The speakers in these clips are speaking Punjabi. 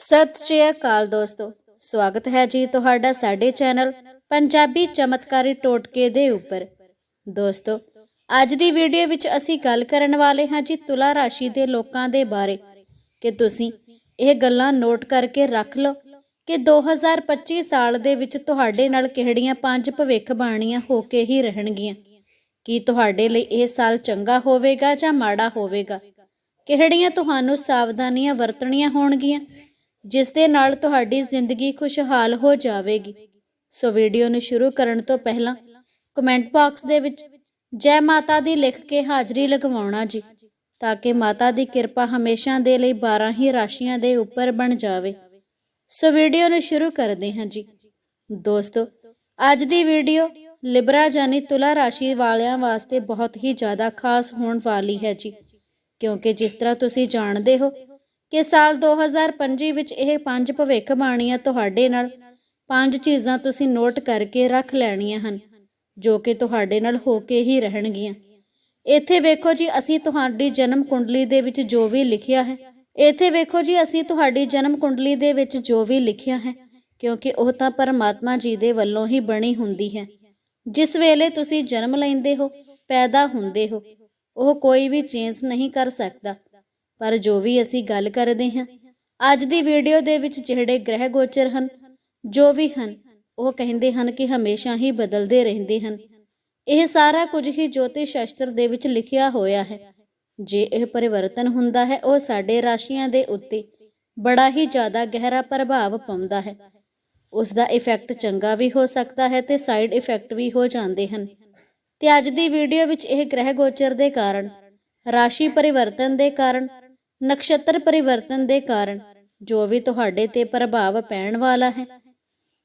ਸਤਿ ਸ਼੍ਰੀ ਅਕਾਲ ਦੋਸਤੋ। ਸਵਾਗਤ ਹੈ ਜੀ ਤੁਹਾਡਾ ਸਾਡੇ ਚੈਨਲ ਪੰਜਾਬੀ ਚਮਤਕਾਰੀ ਟੋਟਕੇ ਦੇ ਉੱਪਰ। ਦੋਸਤੋ, ਅੱਜ ਦੀ ਵੀਡੀਓ ਵਿੱਚ ਅਸੀਂ ਗੱਲ ਕਰਨ ਵਾਲੇ ਹਾਂ ਜੀ ਤੁਲਾ ਰਾਸ਼ੀ ਦੇ ਲੋਕਾਂ ਦੇ ਬਾਰੇ। ਕਿ ਤੁਸੀਂ ਇਹ ਗੱਲਾਂ ਨੋਟ ਕਰਕੇ ਰੱਖ ਲਓ ਕਿ 2025 ਸਾਲ ਦੇ ਵਿੱਚ ਤੁਹਾਡੇ ਨਾਲ ਕਿਹੜੀਆਂ ਪੰਜ ਭਵਿੱਖ ਬਾਣੀਆਂ ਹੋ ਕੇ ਹੀ ਰਹਿਣਗੀਆਂ? ਕੀ ਤੁਹਾਡੇ ਲਈ ਇਹ ਸਾਲ ਚੰਗਾ ਹੋਵੇਗਾ ਜਾਂ ਮਾੜਾ ਹੋਵੇਗਾ? ਕਿਹੜੀਆਂ ਤੁਹਾਨੂੰ ਸਾਵਧਾਨੀਆਂ ਵਰਤਣੀਆਂ ਹੋਣਗੀਆਂ? ਜਿਸ ਦੇ ਨਾਲ ਤੁਹਾਡੀ ਜ਼ਿੰਦਗੀ ਖੁਸ਼ਹਾਲ ਹੋ ਜਾਵੇਗੀ। ਸੋ ਵੀਡੀਓ ਨੂੰ ਸ਼ੁਰੂ ਕਰਨ ਤੋਂ ਪਹਿਲਾਂ ਕਮੈਂਟ ਬਾਕਸ ਦੇ ਵਿੱਚ ਜੈ ਮਾਤਾ ਦੀ ਲਿਖ ਕੇ ਹਾਜ਼ਰੀ ਲਗਵਾਉਣਾ ਜੀ, ਤਾਂ ਕਿ ਮਾਤਾ ਦੀ ਕਿਰਪਾ ਹਮੇਸ਼ਾ ਦੇ ਲਈ 12 ਹੀ ਰਾਸ਼ੀਆਂ ਦੇ ਉੱਪਰ ਬਣ ਜਾਵੇ। ਸੋ ਵੀਡੀਓ ਨੂੰ ਸ਼ੁਰੂ ਕਰਦੇ ਹਾਂ ਜੀ। ਦੋਸਤੋ, ਅੱਜ ਦੀ ਵੀਡੀਓ ਲਿਬਰਾ ਜਾਨੀ ਤੁਲਾ ਰਾਸ਼ੀ ਵਾਲਿਆਂ ਵਾਸਤੇ ਬਹੁਤ ਹੀ ਜ਼ਿਆਦਾ ਖਾਸ ਹੋਣ ਵਾਲੀ ਹੈ ਜੀ, ਕਿਉਂਕਿ ਜਿਸ ਤਰ੍ਹਾਂ ਤੁਸੀਂ ਜਾਣਦੇ ਹੋ ਕਿ ਸਾਲ 2025 ਵਿੱਚ ਇਹ ਪੰਜ ਭਵਿੱਖਬਾਣੀਆਂ ਤੁਹਾਡੇ ਨਾਲ ਪੰਜ ਚੀਜ਼ਾਂ ਤੁਸੀਂ ਨੋਟ ਕਰਕੇ ਰੱਖ ਲੈਣੀਆਂ ਹਨ, ਜੋ ਕਿ ਤੁਹਾਡੇ ਨਾਲ ਹੋ ਕੇ ਹੀ ਰਹਿਣਗੀਆਂ। ਇੱਥੇ ਵੇਖੋ ਜੀ, ਅਸੀਂ ਤੁਹਾਡੀ ਜਨਮ ਕੁੰਡਲੀ ਦੇ ਵਿੱਚ ਜੋ ਵੀ ਲਿਖਿਆ ਹੈ, ਇੱਥੇ ਵੇਖੋ ਜੀ, ਅਸੀਂ ਤੁਹਾਡੀ ਜਨਮ ਕੁੰਡਲੀ ਦੇ ਵਿੱਚ ਜੋ ਵੀ ਲਿਖਿਆ ਹੈ, ਕਿਉਂਕਿ ਉਹ ਤਾਂ ਪਰਮਾਤਮਾ ਜੀ ਦੇ ਵੱਲੋਂ ਹੀ ਬਣੀ ਹੁੰਦੀ ਹੈ। ਜਿਸ ਵੇਲੇ ਤੁਸੀਂ ਜਨਮ ਲੈਂਦੇ ਹੋ, ਪੈਦਾ ਹੁੰਦੇ ਹੋ, ਉਹ ਕੋਈ ਵੀ ਚੇਂਜ ਨਹੀਂ ਕਰ ਸਕਦਾ। ਪਰ ਜੋ ਵੀ ਅਸੀਂ ਗੱਲ ਕਰਦੇ ਹਾਂ, ਅੱਜ ਦੀ ਵੀਡੀਓ ਦੇ ਵਿੱਚ ਜਿਹੜੇ ਗ੍ਰਹਿ ਗੋਚਰ ਹਨ, ਜੋ ਵੀ ਹਨ, ਉਹ ਕਹਿੰਦੇ ਹਨ ਕਿ ਹਮੇਸ਼ਾ ਹੀ ਬਦਲਦੇ ਰਹਿੰਦੇ ਹਨ। ਇਹ ਸਾਰਾ ਕੁਝ ਹੀ ਜੋਤਿਸ਼ ਸ਼ਾਸਤਰ ਦੇ ਵਿੱਚ ਲਿਖਿਆ ਹੋਇਆ ਹੈ। ਜੇ ਇਹ ਪਰਿਵਰਤਨ ਹੁੰਦਾ ਹੈ, ਉਹ ਸਾਡੇ ਰਾਸ਼ੀਆਂ ਦੇ ਉੱਤੇ ਬੜਾ ਹੀ ਜ਼ਿਆਦਾ ਗਹਿਰਾ ਪ੍ਰਭਾਵ ਪਾਉਂਦਾ ਹੈ। ਉਸ ਦਾ ਇਫੈਕਟ ਚੰਗਾ ਵੀ ਹੋ ਸਕਦਾ ਹੈ ਤੇ ਸਾਈਡ ਇਫੈਕਟ ਵੀ ਹੋ ਜਾਂਦੇ ਹਨ। ਤੇ ਅੱਜ ਦੀ ਵੀਡੀਓ ਵਿੱਚ ਇਹ ਗ੍ਰਹਿ ਗੋਚਰ ਦੇ ਕਾਰਨ, ਰਾਸ਼ੀ ਪਰਿਵਰਤਨ ਦੇ ਕਾਰਨ ਨਕਸ਼ਤਰ ਪਰਿਵਰਤਨ ਦੇ ਕਾਰਨ ਜੋ ਵੀ ਤੁਹਾਡੇ ਤੇ ਪ੍ਰਭਾਵ ਪੈਣ ਵਾਲਾ ਹੈ।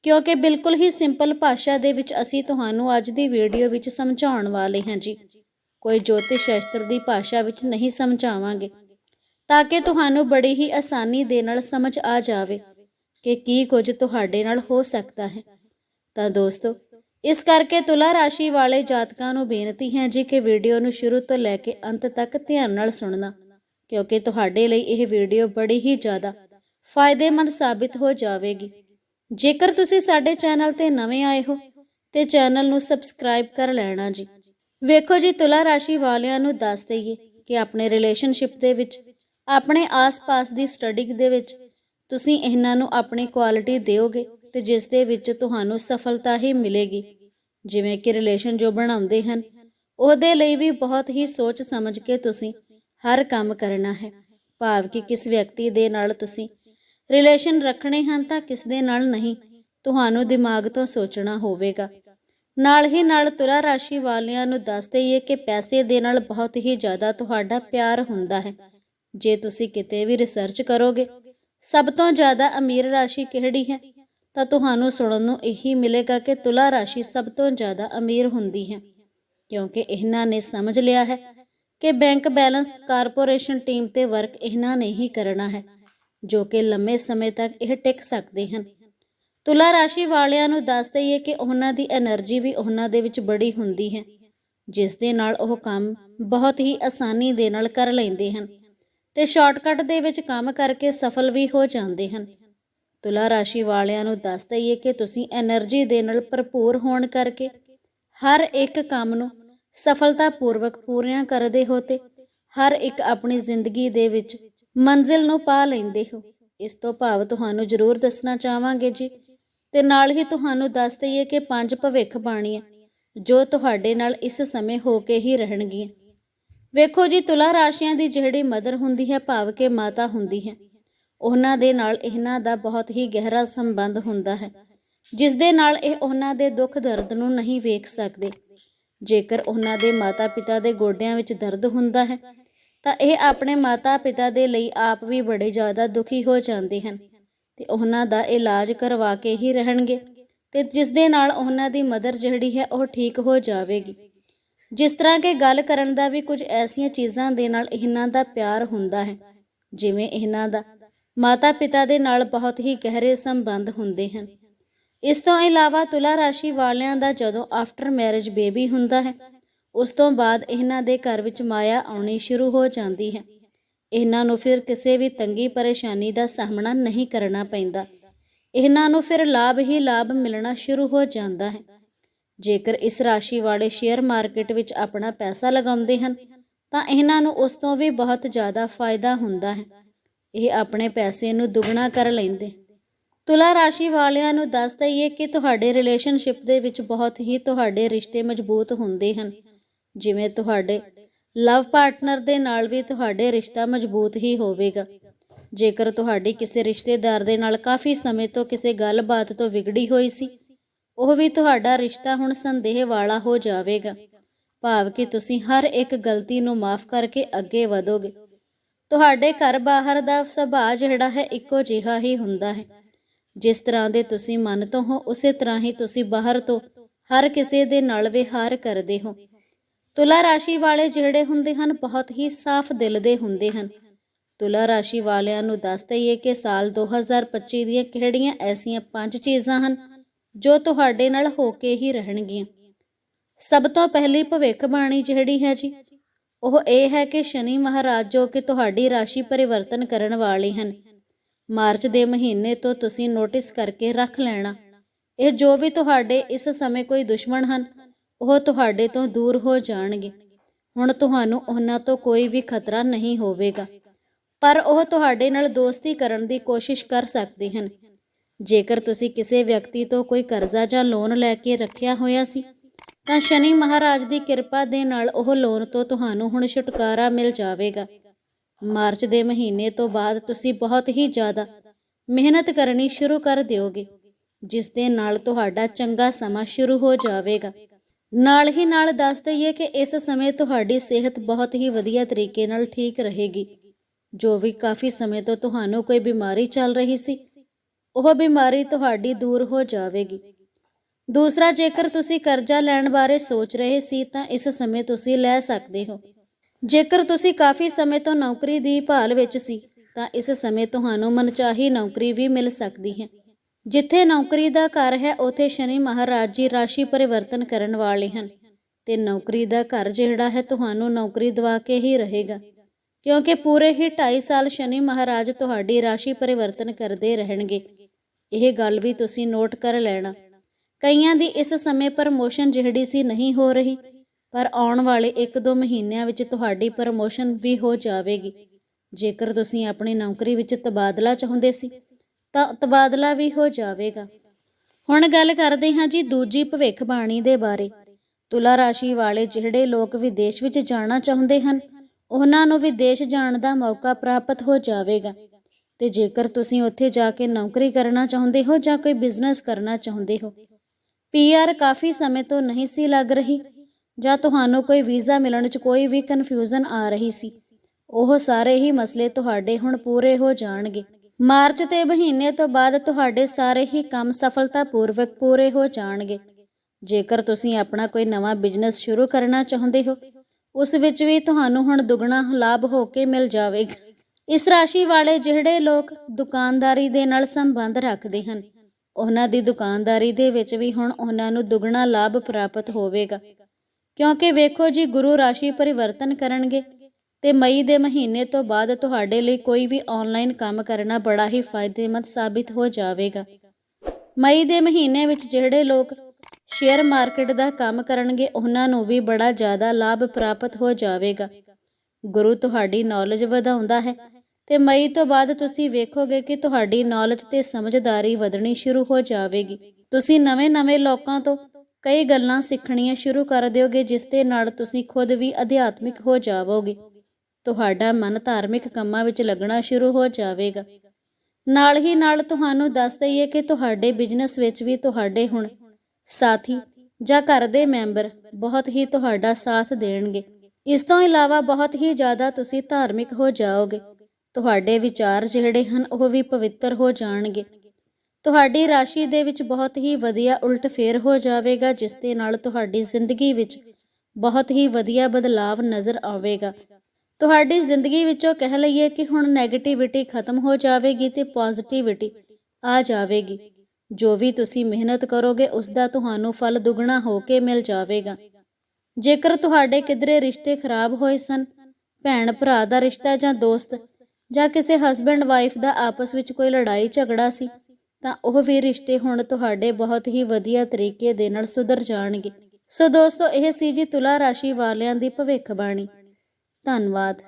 ਕਿਉਂਕਿ ਬਿਲਕੁਲ ਹੀ ਸਿੰਪਲ ਭਾਸ਼ਾ ਦੇ ਵਿੱਚ ਅਸੀਂ ਤੁਹਾਨੂੰ ਅੱਜ ਦੀ ਵੀਡੀਓ ਵਿੱਚ ਸਮਝਾਉਣ ਵਾਲੇ ਹਾਂ ਜੀ। ਕੋਈ ਜੋਤਿਸ਼ ਸ਼ਾਸਤਰ ਦੀ ਭਾਸ਼ਾ ਵਿੱਚ ਨਹੀਂ ਸਮਝਾਵਾਂਗੇ, ਤਾਂ ਕਿ ਤੁਹਾਨੂੰ ਬੜੀ ਹੀ ਆਸਾਨੀ ਦੇ ਨਾਲ ਸਮਝ ਆ ਜਾਵੇ ਕਿ ਕੀ ਕੁਝ ਤੁਹਾਡੇ ਨਾਲ ਹੋ ਸਕਦਾ ਹੈ। ਤਾਂ ਦੋਸਤੋ, ਇਸ ਕਰਕੇ ਤੁਲਾ ਰਾਸ਼ੀ ਵਾਲੇ ਜਾਤਕਾਂ ਨੂੰ ਬੇਨਤੀ ਹੈ ਜੀ ਕਿ ਵੀਡੀਓ ਨੂੰ ਸ਼ੁਰੂ ਤੋਂ ਲੈ ਕੇ ਅੰਤ ਤੱਕ ਧਿਆਨ ਨਾਲ ਸੁਣਨਾ। ਕਿਉਂਕਿ ਤੁਹਾਡੇ ਲਈ ਇਹ ਵੀਡੀਓ ਬੜੀ ਹੀ ਜ਼ਿਆਦਾ ਫਾਇਦੇਮੰਦ ਸਾਬਿਤ ਹੋ ਜਾਵੇਗੀ। ਜੇਕਰ ਤੁਸੀਂ ਸਾਡੇ ਚੈਨਲ ਤੇ ਨਵੇਂ ਆਏ ਹੋ, ਤੇ ਚੈਨਲ ਨੂੰ ਸਬਸਕ੍ਰਾਈਬ ਕਰ ਲੈਣਾ ਜੀ। ਵੇਖੋ ਜੀ, ਤੁਲਾ ਰਾਸ਼ੀ ਵਾਲਿਆਂ ਨੂੰ ਦੱਸ ਦਈਏ ਕਿ ਆਪਣੇ ਰਿਲੇਸ਼ਨਸ਼ਿਪ ਦੇ ਵਿੱਚ, ਆਪਣੇ ਆਸ-ਪਾਸ ਦੀ ਸਟੱਡੀ ਦੇ ਵਿੱਚ ਤੁਸੀਂ ਇਹਨਾਂ ਨੂੰ ਆਪਣੀ ਕੁਆਲਿਟੀ ਦਿਓਗੇ ਤੇ ਜਿਸ ਦੇ ਵਿੱਚ ਤੁਹਾਨੂੰ ਸਫਲਤਾ ਹੀ ਮਿਲੇਗੀ। ਜਿਵੇਂ ਕਿ ਰਿਲੇਸ਼ਨ ਜੋ ਬਣਾਉਂਦੇ ਹਨ, ਉਹਦੇ ਲਈ ਵੀ ਬਹੁਤ ਹੀ ਸੋਚ ਸਮਝ ਕੇ ਤੁਸੀਂ ਹਰ ਕੰਮ ਕਰਨਾ ਹੈ। ਭਾਵ ਕਿ ਕਿਸ ਵਿਅਕਤੀ ਦੇ ਨਾਲ ਤੁਸੀਂ ਰਿਲੇਸ਼ਨ ਰੱਖਣੇ ਹਨ ਤਾਂ ਕਿਸ ਦੇ ਨਾਲ ਨਹੀਂ, ਤੁਹਾਨੂੰ ਦਿਮਾਗ ਤੋਂ ਸੋਚਣਾ ਹੋਵੇਗਾ। ਨਾਲ ਹੀ ਨਾਲ ਤੁਲਾ ਰਾਸ਼ੀ ਵਾਲਿਆਂ ਨੂੰ ਦੱਸ ਦਈਏ ਕਿ ਪੈਸੇ ਦੇ ਨਾਲ ਬਹੁਤ ਹੀ ਜ਼ਿਆਦਾ ਤੁਹਾਡਾ ਪਿਆਰ ਹੁੰਦਾ ਹੈ। ਜੇ ਤੁਸੀਂ ਕਿਤੇ ਵੀ ਰਿਸਰਚ ਕਰੋਗੇ, ਸਭ ਤੋਂ ਜ਼ਿਆਦਾ ਅਮੀਰ ਰਾਸ਼ੀ ਕਿਹੜੀ ਹੈ? ਤਾਂ ਤੁਹਾਨੂੰ ਸੁਣਨ ਨੂੰ ਇਹੀ ਮਿਲੇਗਾ ਕਿ ਤੁਲਾ ਰਾਸ਼ੀ ਸਭ ਤੋਂ ਜ਼ਿਆਦਾ ਅਮੀਰ ਹੁੰਦੀ ਹੈ। ਕਿਉਂਕਿ ਇਹਨਾਂ ਨੇ ਸਮਝ ਲਿਆ ਹੈ ਕਿ ਬੈਂਕ ਬੈਲੈਂਸ ਕਾਰਪੋਰੇਸ਼ਨ ਟੀਮ ਤੇ ਵਰਕ ਇਹਨਾਂ ਨੇ ਹੀ ਕਰਨਾ ਹੈ, ਜੋ ਕਿ ਲੰਮੇ ਸਮੇਂ ਤੱਕ ਇਹ ਟਿਕ ਸਕਦੇ ਹਨ। ਤੁਲਾ ਰਾਸ਼ੀ ਵਾਲਿਆਂ ਨੂੰ ਦੱਸ ਦਈਏ ਕਿ ਉਹਨਾਂ ਦੀ એનર્ਜੀ ਵੀ ਉਹਨਾਂ ਦੇ ਵਿੱਚ ਬੜੀ ਹੁੰਦੀ ਹੈ, ਜਿਸ ਦੇ ਨਾਲ ਉਹ ਕੰਮ ਬਹੁਤ ਹੀ ਆਸਾਨੀ ਦੇ ਨਾਲ ਕਰ ਲੈਂਦੇ ਹਨ ਤੇ ਸ਼ਾਰਟਕਟ ਦੇ ਵਿੱਚ ਕੰਮ ਕਰਕੇ ਸਫਲ ਵੀ ਹੋ ਜਾਂਦੇ ਹਨ। ਤੁਲਾ ਰਾਸ਼ੀ ਵਾਲਿਆਂ ਨੂੰ ਦੱਸ ਦਈਏ ਕਿ ਤੁਸੀਂ એનર્ਜੀ ਦੇ ਨਾਲ ਭਰਪੂਰ ਹੋਣ ਕਰਕੇ ਹਰ ਇੱਕ ਕੰਮ ਨੂੰ ਸਫਲਤਾਪੂਰਵਕ ਪੂਰੀਆਂ ਕਰਦੇ ਹੋ ਤੇ ਹਰ ਇੱਕ ਆਪਣੀ ਜ਼ਿੰਦਗੀ ਦੇ ਵਿੱਚ ਮੰਜ਼ਿਲ ਨੂੰ ਪਾ ਲੈਂਦੇ ਹੋ। ਇਸ ਤੋਂ ਭਾਵ ਤੁਹਾਨੂੰ ਜ਼ਰੂਰ ਦੱਸਣਾ ਚਾਹਾਂਗੇ ਜੀ। ਤੇ ਨਾਲ ਹੀ ਤੁਹਾਨੂੰ ਦੱਸ ਦਈਏ ਕਿ ਪੰਜ ਭਵਿੱਖ ਬਾਣੀਆਂ ਜੋ ਤੁਹਾਡੇ ਨਾਲ ਇਸ ਸਮੇਂ ਹੋ ਕੇ ਹੀ ਰਹਿਣਗੀਆਂ। ਵੇਖੋ ਜੀ, ਤੁਲਾ ਰਾਸ਼ੀਆਂ ਦੀ ਜਿਹੜੀ ਮਦਰ ਹੁੰਦੀ ਹੈ, ਭਾਵ ਕਿ ਮਾਤਾ ਹੁੰਦੀ ਹੈ। ਉਹਨਾਂ ਦੇ ਨਾਲ ਇਹਨਾਂ ਦਾ ਬਹੁਤ ਹੀ ਗਹਿਰਾ ਸੰਬੰਧ ਹੁੰਦਾ ਹੈ, ਜਿਸ ਦੇ ਨਾਲ ਇਹ ਉਹਨਾਂ ਦੇ ਦੁੱਖ ਦਰਦ ਨੂੰ ਨਹੀਂ ਵੇਖ ਸਕਦੇ। ਜੇਕਰ ਉਹਨਾਂ ਦੇ ਮਾਤਾ-ਪਿਤਾ ਦੇ ਗੋਡਿਆਂ ਵਿੱਚ ਦਰਦ ਹੁੰਦਾ ਹੈ, ਤਾਂ ਇਹ ਆਪਣੇ ਮਾਤਾ-ਪਿਤਾ ਦੇ ਲਈ ਆਪ ਵੀ ਬੜੇ ਜ਼ਿਆਦਾ ਦੁਖੀ ਹੋ ਜਾਂਦੇ ਹਨ ਤੇ ਉਹਨਾਂ ਦਾ ਇਲਾਜ ਕਰਵਾ ਕੇ ਹੀ ਰਹਿਣਗੇ ਤੇ ਜਿਸ ਦੇ ਨਾਲ ਉਹਨਾਂ ਦੀ ਮਦਰ ਜਿਹੜੀ ਹੈ ਉਹ ਠੀਕ ਹੋ ਜਾਵੇਗੀ। ਜਿਸ ਤਰ੍ਹਾਂ ਕਿ ਗੱਲ ਕਰਨ ਦਾ ਵੀ ਕੁਝ ਐਸੀਆਂ ਚੀਜ਼ਾਂ ਦੇ ਨਾਲ ਇਹਨਾਂ ਦਾ ਪਿਆਰ ਹੁੰਦਾ ਹੈ, ਜਿਵੇਂ ਇਹਨਾਂ ਦਾ ਮਾਤਾ-ਪਿਤਾ ਦੇ ਨਾਲ ਬਹੁਤ ਹੀ ਗਹਿਰੇ ਸੰਬੰਧ ਹੁੰਦੇ ਹਨ। ਇਸ ਤੋਂ ਇਲਾਵਾ ਤੁਲਾ ਰਾਸ਼ੀ ਵਾਲਿਆਂ ਦਾ ਜਦੋਂ ਆਫਟਰ ਮੈਰਿਜ ਬੇਬੀ ਹੁੰਦਾ ਹੈ, ਉਸ ਤੋਂ ਬਾਅਦ ਇਹਨਾਂ ਦੇ ਘਰ ਵਿੱਚ ਮਾਇਆ ਆਉਣੀ ਸ਼ੁਰੂ ਹੋ ਜਾਂਦੀ ਹੈ। ਇਹਨਾਂ ਨੂੰ ਫਿਰ ਕਿਸੇ ਵੀ ਤੰਗੀ ਪਰੇਸ਼ਾਨੀ ਦਾ ਸਾਹਮਣਾ ਨਹੀਂ ਕਰਨਾ ਪੈਂਦਾ। ਇਹਨਾਂ ਨੂੰ ਫਿਰ ਲਾਭ ਹੀ ਲਾਭ ਮਿਲਣਾ ਸ਼ੁਰੂ ਹੋ ਜਾਂਦਾ ਹੈ। ਜੇਕਰ ਇਸ ਰਾਸ਼ੀ ਵਾਲੇ ਸ਼ੇਅਰ ਮਾਰਕੀਟ ਵਿੱਚ ਆਪਣਾ ਪੈਸਾ ਲਗਾਉਂਦੇ ਹਨ, ਤਾਂ ਇਹਨਾਂ ਨੂੰ ਉਸ ਤੋਂ ਵੀ ਬਹੁਤ ਜ਼ਿਆਦਾ ਫਾਇਦਾ ਹੁੰਦਾ ਹੈ। ਇਹ ਆਪਣੇ ਪੈਸੇ ਨੂੰ ਦੁੱਗਣਾ ਕਰ ਲੈਂਦੇ। ਤੁਲਾ ਰਾਸ਼ੀ ਵਾਲਿਆਂ ਨੂੰ ਦੱਸ ਦਈਏ ਕਿ ਤੁਹਾਡੇ ਰਿਲੇਸ਼ਨਸ਼ਿਪ ਦੇ ਵਿੱਚ ਬਹੁਤ ਹੀ ਤੁਹਾਡੇ ਰਿਸ਼ਤੇ ਮਜ਼ਬੂਤ ਹੁੰਦੇ ਹਨ। ਜਿਵੇਂ ਤੁਹਾਡੇ ਲਵ ਪਾਰਟਨਰ ਦੇ ਨਾਲ ਵੀ ਤੁਹਾਡੇ ਰਿਸ਼ਤਾ ਮਜ਼ਬੂਤ ਹੀ ਹੋਵੇਗਾ। ਜੇਕਰ ਤੁਹਾਡੀ ਕਿਸੇ ਰਿਸ਼ਤੇਦਾਰ ਦੇ ਨਾਲ ਕਾਫੀ ਸਮੇਂ ਤੋਂ ਕਿਸੇ ਗੱਲਬਾਤ ਤੋਂ ਵਿਗੜੀ ਹੋਈ ਸੀ, ਉਹ ਵੀ ਤੁਹਾਡਾ ਰਿਸ਼ਤਾ ਹੁਣ ਸੰਦੇਹ ਵਾਲਾ ਹੋ ਜਾਵੇਗਾ। ਭਾਵ ਕਿ ਤੁਸੀਂ ਹਰ ਇੱਕ ਗਲਤੀ ਨੂੰ ਮਾਫ ਕਰਕੇ ਅੱਗੇ ਵਧੋਗੇ। ਤੁਹਾਡੇ ਘਰ ਬਾਹਰ ਦਾ ਸੁਭਾਅ ਜਿਹੜਾ ਹੈ, ਇੱਕੋ ਜਿਹਾ ਹੀ ਹੁੰਦਾ ਹੈ। ਜਿਸ ਤਰ੍ਹਾਂ ਦੇ ਤੁਸੀਂ ਮਨ ਤੋਂ ਹੋ, ਉਸੇ ਤਰ੍ਹਾਂ ਹੀ ਤੁਸੀਂ ਬਾਹਰ ਤੋਂ ਹਰ ਕਿਸੇ ਦੇ ਨਾਲ ਵਿਹਾਰ ਕਰਦੇ ਹੋ। ਤੁਲਾ ਰਾਸ਼ੀ ਵਾਲੇ ਜਿਹੜੇ ਹੁੰਦੇ ਹਨ, ਬਹੁਤ ਹੀ ਸਾਫ਼ ਦਿਲ ਦੇ ਹੁੰਦੇ ਹਨ। ਤੁਲਾ ਰਾਸ਼ੀ ਵਾਲਿਆਂ ਨੂੰ ਦੱਸ ਦਈਏ ਕਿ ਸਾਲ 2025 ਦੀਆਂ ਕਿਹੜੀਆਂ ਐਸੀਆਂ ਪੰਜ ਚੀਜ਼ਾਂ ਹਨ ਜੋ ਤੁਹਾਡੇ ਨਾਲ ਹੋ ਕੇ ਹੀ ਰਹਿਣਗੀਆਂ? ਸਭ ਤੋਂ ਪਹਿਲੀ ਭਵਿੱਖਬਾਣੀ ਜਿਹੜੀ ਹੈ ਜੀ, ਉਹ ਇਹ ਹੈ ਕਿ ਸ਼ਨੀ ਮਹਾਰਾਜ ਜੋ ਕਿ ਤੁਹਾਡੀ ਰਾਸ਼ੀ ਪਰਿਵਰਤਨ ਕਰਨ ਵਾਲੇ ਹਨ ਮਾਰਚ ਦੇ ਮਹੀਨੇ ਤੋਂ ਤੁਸੀਂ ਨੋਟਿਸ ਕਰਕੇ ਰੱਖ ਲੈਣਾ। ਇਹ ਜੋ ਵੀ ਤੁਹਾਡੇ ਇਸ ਸਮੇਂ ਕੋਈ ਦੁਸ਼ਮਣ ਹਨ, ਉਹ ਤੁਹਾਡੇ ਤੋਂ ਦੂਰ ਹੋ ਜਾਣਗੇ। ਹੁਣ ਤੁਹਾਨੂੰ ਉਹਨਾਂ ਤੋਂ ਕੋਈ ਵੀ ਖਤਰਾ ਨਹੀਂ ਹੋਵੇਗਾ। ਪਰ ਉਹ ਤੁਹਾਡੇ ਨਾਲ ਦੋਸਤੀ ਕਰਨ ਦੀ ਕੋਸ਼ਿਸ਼ ਕਰ ਸਕਦੇ ਹਨ। ਜੇਕਰ ਤੁਸੀਂ ਕਿਸੇ ਵਿਅਕਤੀ ਤੋਂ ਕੋਈ ਕਰਜ਼ਾ ਜਾਂ ਲੋਨ ਲੈ ਕੇ ਰੱਖਿਆ ਹੋਇਆ ਸੀ, ਤਾਂ ਸ਼ਨੀ ਮਹਾਰਾਜ ਦੀ ਕਿਰਪਾ ਦੇ ਨਾਲ ਉਹ ਲੋਨ ਤੋਂ ਤੁਹਾਨੂੰ ਹੁਣ ਛੁਟਕਾਰਾ ਮਿਲ ਜਾਵੇਗਾ। ਮਾਰਚ ਦੇ ਮਹੀਨੇ ਤੋਂ ਬਾਅਦ ਤੁਸੀਂ ਬਹੁਤ ਹੀ ਜ਼ਿਆਦਾ ਮਿਹਨਤ ਕਰਨੀ ਸ਼ੁਰੂ ਕਰ ਦਿਓਗੇ, ਜਿਸ ਦੇ ਨਾਲ ਤੁਹਾਡਾ ਚੰਗਾ ਸਮਾਂ ਸ਼ੁਰੂ ਹੋ ਜਾਵੇਗਾ। ਨਾਲ ਹੀ ਨਾਲ ਦੱਸ ਦਈਏ ਕਿ ਇਸ ਸਮੇਂ ਤੁਹਾਡੀ ਸਿਹਤ ਬਹੁਤ ਹੀ ਵਧੀਆ ਤਰੀਕੇ ਨਾਲ ਠੀਕ ਰਹੇਗੀ। ਜੋ ਵੀ ਕਾਫੀ ਸਮੇਂ ਤੋਂ ਤੁਹਾਨੂੰ ਕੋਈ ਬਿਮਾਰੀ ਚੱਲ ਰਹੀ ਸੀ, ਉਹ ਬਿਮਾਰੀ ਤੁਹਾਡੀ ਦੂਰ ਹੋ ਜਾਵੇਗੀ। ਦੂਸਰਾ, ਜੇਕਰ ਤੁਸੀਂ ਕਰਜ਼ਾ ਲੈਣ ਬਾਰੇ ਸੋਚ ਰਹੇ ਸੀ, ਤਾਂ ਇਸ ਸਮੇਂ ਤੁਸੀਂ ਲੈ ਸਕਦੇ ਹੋ। ਜੇਕਰ ਤੁਸੀਂ ਕਾਫੀ ਸਮੇਂ ਤੋਂ ਨੌਕਰੀ ਦੀ ਭਾਲ ਵਿੱਚ ਸੀ, ਤਾਂ ਇਸ ਸਮੇਂ ਤੁਹਾਨੂੰ ਮਨਚਾਹੀ ਨੌਕਰੀ ਵੀ ਮਿਲ ਸਕਦੀ ਹੈ। ਜਿੱਥੇ ਨੌਕਰੀ ਦਾ ਘਰ ਹੈ, ਉਥੇ ਸ਼ਨੀ ਮਹਾਰਾਜ ਜੀ ਰਾਸ਼ੀ ਪਰਿਵਰਤਨ ਕਰਨ ਵਾਲੇ ਹਨ। ਤੇ ਨੌਕਰੀ ਦਾ ਘਰ ਜਿਹੜਾ ਹੈ, ਤੁਹਾਨੂੰ ਨੌਕਰੀ ਦਵਾ ਕੇ ਹੀ ਰਹੇਗਾ। ਕਿਉਂਕਿ ਪੂਰੇ ਹੀ 2.5 ਸਾਲ ਸ਼ਨੀ ਮਹਾਰਾਜ ਤੁਹਾਡੀ ਰਾਸ਼ੀ ਪਰਿਵਰਤਨ ਕਰਦੇ ਰਹਿਣਗੇ। ਇਹ ਗੱਲ ਵੀ ਤੁਸੀਂ ਨੋਟ ਕਰ ਲੈਣਾ। ਕਈਆਂ ਦੀ ਇਸ ਸਮੇਂ ਪ੍ਰਮੋਸ਼ਨ ਜਿਹੜੀ ਸੀ ਨਹੀਂ ਹੋ ਰਹੀ। ਪਰ ਆਉਣ ਵਾਲੇ 1-2 ਮਹੀਨਿਆਂ ਵਿੱਚ ਤੁਹਾਡੀ ਪ੍ਰਮੋਸ਼ਨ ਵੀ ਹੋ ਜਾਵੇਗੀ। ਜੇਕਰ ਤੁਸੀਂ ਆਪਣੀ ਨੌਕਰੀ ਵਿੱਚ ਤਬਾਦਲਾ ਚਾਹੁੰਦੇ ਸੀ, ਤਾਂ ਤਬਾਦਲਾ ਵੀ ਹੋ ਜਾਵੇਗਾ। ਹੁਣ ਗੱਲ ਕਰਦੇ ਹਾਂ ਜੀ ਦੂਜੀ ਭਵਿੱਖਬਾਣੀ ਦੇ ਬਾਰੇ। ਤੁਲਾ ਰਾਸ਼ੀ ਵਾਲੇ ਜਿਹੜੇ ਲੋਕ ਵਿਦੇਸ਼ ਵਿੱਚ ਜਾਣਾ ਚਾਹੁੰਦੇ ਹਨ, ਉਹਨਾਂ ਨੂੰ ਵਿਦੇਸ਼ ਜਾਣ ਦਾ ਮੌਕਾ ਪ੍ਰਾਪਤ ਹੋ ਜਾਵੇਗਾ। ਤੇ ਜੇਕਰ ਤੁਸੀਂ ਉੱਥੇ ਜਾ ਕੇ ਨੌਕਰੀ ਕਰਨਾ ਚਾਹੁੰਦੇ ਹੋ ਜਾਂ ਕੋਈ ਬਿਜ਼ਨਸ ਕਰਨਾ ਚਾਹੁੰਦੇ ਹੋ ਪੀਆਰ ਕਾਫੀ ਸਮੇਂ ਤੋਂ ਨਹੀਂ ਸੀ ਲੱਗ ਰਹੀ। ਜਾਂ ਤੁਹਾਨੂੰ ਕੋਈ ਵੀਜ਼ਾ ਮਿਲਣ 'ਚ ਕੋਈ ਵੀ ਕਨਫਿਊਜ਼ਨ ਆ ਰਹੀ ਸੀ, ਉਹ ਸਾਰੇ ਹੀ ਮਸਲੇ ਤੁਹਾਡੇ ਹੁਣ ਪੂਰੇ ਹੋ ਜਾਣਗੇ। ਮਾਰਚ ਦੇ ਮਹੀਨੇ ਤੋਂ ਬਾਅਦ ਤੁਹਾਡੇ ਸਾਰੇ ਹੀ ਕੰਮ ਸਫਲਤਾਪੂਰਵਕ ਪੂਰੇ ਹੋ ਜਾਣਗੇ। ਜੇਕਰ ਤੁਸੀਂ ਆਪਣਾ ਕੋਈ ਨਵਾਂ ਬਿਜ਼ਨਸ ਸ਼ੁਰੂ ਕਰਨਾ ਚਾਹੁੰਦੇ ਹੋ, ਉਸ ਵਿੱਚ ਵੀ ਤੁਹਾਨੂੰ ਹੁਣ ਦੁੱਗਣਾ ਲਾਭ ਹੋ ਕੇ ਮਿਲ ਜਾਵੇਗਾ। ਇਸ ਰਾਸ਼ੀ ਵਾਲੇ ਜਿਹੜੇ ਲੋਕ ਦੁਕਾਨਦਾਰੀ ਦੇ ਨਾਲ ਸੰਬੰਧ ਰੱਖਦੇ ਹਨ, ਉਹਨਾਂ ਦੀ ਦੁਕਾਨਦਾਰੀ ਦੇ ਵਿੱਚ ਵੀ ਹੁਣ ਉਹਨਾਂ ਨੂੰ ਦੁੱਗਣਾ ਲਾਭ ਪ੍ਰਾਪਤ ਹੋਵੇਗਾ। ਕਿਉਂਕਿ ਵੇਖੋ ਜੀ, ਗੁਰੂ ਰਾਸ਼ੀ ਪਰਿਵਰਤਨ ਕਰਨਗੇ ਤੇ ਮਈ ਦੇ ਮਹੀਨੇ ਤੋਂ ਬਾਅਦ ਤੁਹਾਡੇ ਲਈ ਕੋਈ ਵੀ ਆਨਲਾਈਨ ਕੰਮ ਕਰਨਾ ਬੜਾ ਹੀ ਫਾਇਦੇਮੰਦ ਸਾਬਿਤ ਹੋ ਜਾਵੇਗਾ। ਮਈ ਦੇ ਮਹੀਨੇ ਵਿੱਚ ਜਿਹੜੇ ਲੋਕ ਸ਼ੇਅਰ ਮਾਰਕੀਟ ਦਾ ਕੰਮ ਕਰਨਗੇ, ਉਹਨਾਂ ਨੂੰ ਵੀ ਬੜਾ ਜ਼ਿਆਦਾ ਲਾਭ ਪ੍ਰਾਪਤ ਹੋ ਜਾਵੇਗਾ। ਗੁਰੂ, ਤੁਹਾਡੀ ਨੌਲੇਜ ਵਧਾਉਂਦਾ ਹੈ ਤੇ ਮਈ ਤੋਂ ਬਾਅਦ ਤੁਸੀਂ ਵੇਖੋਗੇ ਕਿ ਤੁਹਾਡੀ ਨੌਲੇਜ ਤੇ ਸਮਝਦਾਰੀ ਵਧਣੀ ਸ਼ੁਰੂ ਹੋ ਜਾਵੇਗੀ। ਤੁਸੀਂ ਨਵੇਂ-ਨਵੇਂ ਲੋਕਾਂ ਤੋਂ ਕਈ ਗੱਲਾਂ ਸਿੱਖਣੀਆਂ ਸ਼ੁਰੂ ਕਰ ਦਿਓਗੇ, ਜਿਸ ਦੇ ਨਾਲ ਤੁਸੀਂ ਖੁਦ ਵੀ ਅਧਿਆਤਮਿਕ ਹੋ ਜਾਵੋਗੇ। ਤੁਹਾਡਾ ਮਨ ਧਾਰਮਿਕ ਕੰਮਾਂ ਵਿੱਚ ਲੱਗਣਾ ਸ਼ੁਰੂ ਹੋ ਜਾਵੇਗਾ। ਨਾਲ ਹੀ ਨਾਲ ਤੁਹਾਨੂੰ ਦੱਸ ਦਈਏ ਕਿ ਤੁਹਾਡੇ ਬਿਜ਼ਨਸ ਵਿੱਚ ਵੀ ਤੁਹਾਡੇ ਹੁਣ ਸਾਥੀ ਜਾਂ ਘਰ ਦੇ ਮੈਂਬਰ ਬਹੁਤ ਹੀ ਤੁਹਾਡਾ ਸਾਥ ਦੇਣਗੇ। ਇਸ ਤੋਂ ਇਲਾਵਾ ਬਹੁਤ ਹੀ ਜ਼ਿਆਦਾ ਤੁਸੀਂ ਧਾਰਮਿਕ ਹੋ ਜਾਓਗੇ। ਤੁਹਾਡੇ ਵਿਚਾਰ ਜਿਹੜੇ ਹਨ, ਉਹ ਵੀ ਪਵਿੱਤਰ ਹੋ ਜਾਣਗੇ। ਤੁਹਾਡੀ ਰਾਸ਼ੀ ਦੇ ਵਿੱਚ ਬਹੁਤ ਹੀ ਵਧੀਆ ਉਲਟ ਫੇਰ ਹੋ ਜਾਵੇਗਾ, ਜਿਸ ਦੇ ਨਾਲ ਤੁਹਾਡੀ ਜ਼ਿੰਦਗੀ ਵਿੱਚ ਬਹੁਤ ਹੀ ਵਧੀਆ ਬਦਲਾਵ ਨਜ਼ਰ ਆਵੇਗਾ। ਤੁਹਾਡੀ ਜ਼ਿੰਦਗੀ ਵਿੱਚੋਂ ਕਹਿ ਲਈਏ ਕਿ ਹੁਣ 네ਗੇਟਿਵਿਟੀ ਖਤਮ ਹੋ ਜਾਵੇਗੀ ਤੇ ਪੋਜ਼ਿਟਿਵਿਟੀ ਆ ਜਾਵੇਗੀ। ਜੋ ਵੀ ਤੁਸੀਂ ਮਿਹਨਤ ਕਰੋਗੇ, ਉਸ ਦਾ ਤੁਹਾਨੂੰ ਫਲ ਦੁੱਗਣਾ ਹੋ ਕੇ ਮਿਲ ਜਾਵੇਗਾ। ਜੇਕਰ ਤੁਹਾਡੇ ਕਿਧਰੇ ਰਿਸ਼ਤੇ ਖਰਾਬ ਹੋਏ ਸਨ, ਭੈਣ ਭਰਾ ਦਾ ਰਿਸ਼ਤਾ ਜਾਂ ਦੋਸਤ ਜਾਂ ਕਿਸੇ ਹਸਬੈਂਡ ਵਾਈਫ ਦਾ ਆਪਸ ਵਿੱਚ ਕੋਈ ਲੜਾਈ ਝਗੜਾ ਸੀ ਤਾਂ ਉਹ ਵੀ ਰਿਸ਼ਤੇ ਹੁਣ ਤੁਹਾਡੇ ਬਹੁਤ ਹੀ ਵਧੀਆ ਤਰੀਕੇ ਦੇ ਨਾਲ ਸੁਧਰ ਜਾਣਗੇ। ਸੋ ਦੋਸਤੋ, ਇਹ ਸੀ ਜੀ ਤੁਲਾ ਰਾਸ਼ੀ ਵਾਲਿਆਂ ਦੀ ਭਵਿੱਖਬਾਣੀ। ਧੰਨਵਾਦ।